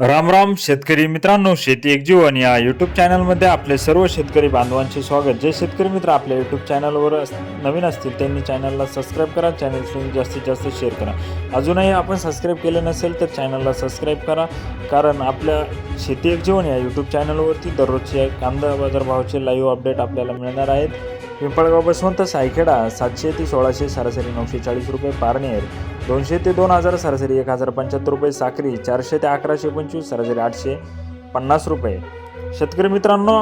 राम राम शेतकरी मित्रांनो शेती एक जीवन या यूट्यूब चॅनलमध्ये आपले सर्व शेतकरी बांधवांचे स्वागत. जे शेतकरी मित्र आपल्या यूट्यूब चॅनलवर नवीन असतील त्यांनी चॅनलला सबस्क्राईब करा चॅनल जास्तीत जास्त शेअर करा. अजूनही आपण सबस्क्राईब केले नसेल तर चॅनलला सबस्क्राईब करा कारण आपल्या शेती एक जीवन या यूट्यूब चॅनलवरती दररोजचे कांदा बाजारभावाचे लाईव्ह अपडेट आपल्याला मिळणार आहेत. पिंपळगाव बसवंत सायखेडा सातशे ते सोळाशे सरासरी नऊशे चाळीस रुपये पारनेर दोनशे ते दोन हजार सरासरी एक हजार पंच्याहत्तर रुपये साखरी चारशे ते अकराशे पंचवीस सरासरी आठशे पन्नास रुपये. शेतकरी मित्रांनो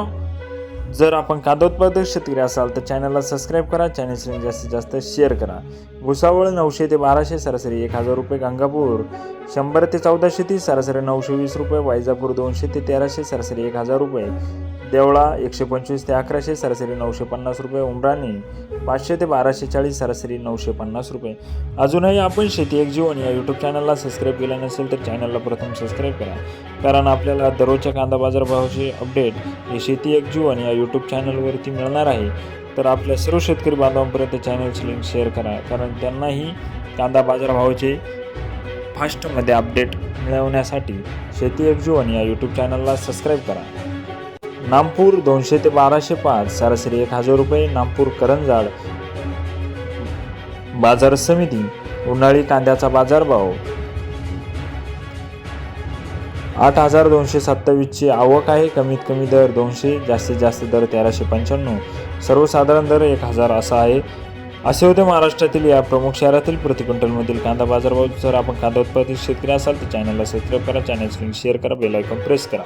जर आपण कांदा उत्पादक शेतकरी असाल तर चॅनलला सबस्क्राईब करा चॅनल जास्तीत जास्त शेअर करा. भुसावळ नऊशे ते बाराशे सरासरी एक हजार रुपये गंगापूर शंभर ते चौदाशे तीस सरासरी नऊशे वीस रुपये वैजापूर दोनशे ते तेराशे सरासरी एक हजार रुपये. देवळा एकशे पंचवीस ते अकराशे सरासरी नऊशे पन्नास रुपये. उमराणी पाचशे ते बाराशे चाळीस सरासरी नऊशे पन्नास रुपये. अजूनही आपण शेती एक जीवन या यूट्यूब चॅनलला सबस्क्राईब केलं नसेल तर चॅनलला प्रथम सबस्क्राईब करा. कारण आपल्याला दररोजच्या कांदा बाजारभावाचे अपडेट हे शेती एक जीवन या यूट्यूब चॅनलवरती मिळणार आहे. तर आपल्या सर्व शेतकरी बांधवांपर्यंत चॅनलची लिंक शेअर करा. कारण त्यांनाही कांदा बाजारभावाचे फास्टमध्ये अपडेट मिळवण्यासाठी शेती एक जीवन या यूट्यूब चॅनलला सबस्क्राईब करा. नामपूर दोनशे ते बाराशे पाच सरासरी एक हजार रुपये नामपूर करंजाड बाजार समिती उन्हाळी कांद्याचा बाजारभाव आठ हजार दोनशे सत्तावीसची आवक आहे. कमीत कमी दर दोनशे जास्तीत जास्त दर तेराशे पंच्याण्णव. सर्वसाधारण दर एक हजार असा आहे. असे होते महाराष्ट्रातील या प्रमुख शहरातील प्रति क्विंटलमधील कांदा बाजारभाव जर आपण कांदा उत्पादित शेतकरी असाल तर चॅनलला सबस्क्राईब करा चॅनल स्क्रीन शेअर करा बेल आयकॉन प्रेस करा.